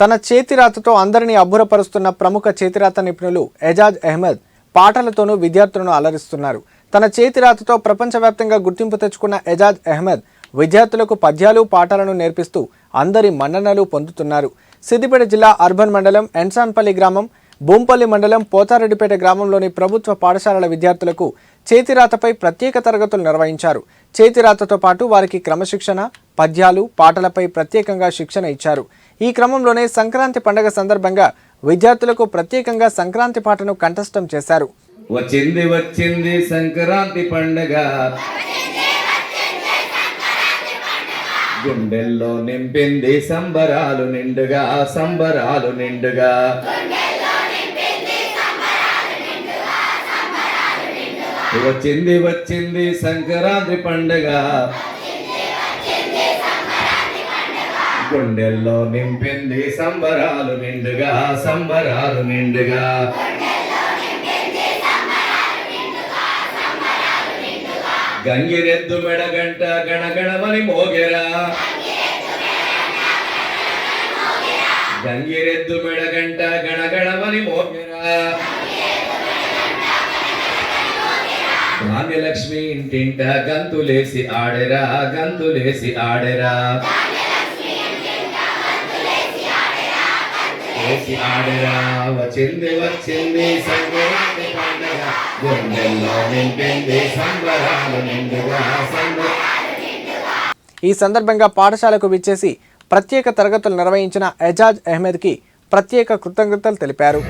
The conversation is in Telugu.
తన చేతిరాతతో అందరినీ అబ్బురపరుస్తున్న ప్రముఖ చేతిరాత నిపుణులు ఎజాజ్ అహ్మద్ పాటలతోనూ విద్యార్థులను అలరిస్తున్నారు. తన చేతిరాతతో ప్రపంచవ్యాప్తంగా గుర్తింపు తెచ్చుకున్న ఎజాజ్ అహ్మద్ విద్యార్థులకు పద్యాలు పాటలను నేర్పిస్తూ అందరి మన్ననలు పొందుతున్నారు. సిద్దిపేట జిల్లా అర్బన్ మండలం ఎన్సాన్పల్లి గ్రామం బొంపల్లి మండలం పోతారెడ్డిపేట గ్రామంలోని ప్రభుత్వ పాఠశాలల విద్యార్థులకు చేతిరాతపై ప్రత్యేక తరగతులు నిర్వహించారు. చేతిరాతతో పాటు వారికి క్రమశిక్షణ పద్యాలు పాటలపై ప్రత్యేకంగా శిక్షణ ఇచ్చారు. ఈ క్రమంలోనే సంక్రాంతి పండుగ సందర్భంగా విద్యార్థులకు ప్రత్యేకంగా సంక్రాంతి పాటను కంఠస్థం చేశారు. వచ్చింది వచ్చింది సంక్రాంతి పండగ. గుండెల్లో నింపింది సంబరాలు నిండుగా సంబరాలు నిండుగా. వచ్చింది వచ్చింది సంక్రాంతి పండగ. గుండెల్లో నింపింది సంబరాలు నిండుగా సంబరాలు నిండుగా. గంగిరెద్దు మెడగంట గణగణమని మోగెరా. గంగిరెద్దు మెడగంట గణగణమని మోగెరా. ధాన్యలక్ష్మి ఇంటింట గంతులేసి ఆడెరా గంతులేసి ఆడెరా. వేసి ఆడరా వచ్చింది వచ్చింది సంక్రాంతి పండగ. గుండెల్లో నింపింది సంబరాలు నిండుగా సంబరాలు ఈ సందర్భంగా పాఠశాలకు విచ్చేసి ప్రత్యేక తరగతులు నిర్వహించిన ఎజాజ్ అహ్మద్కి ప్రత్యేక కృతజ్ఞతలు తెలిపారు.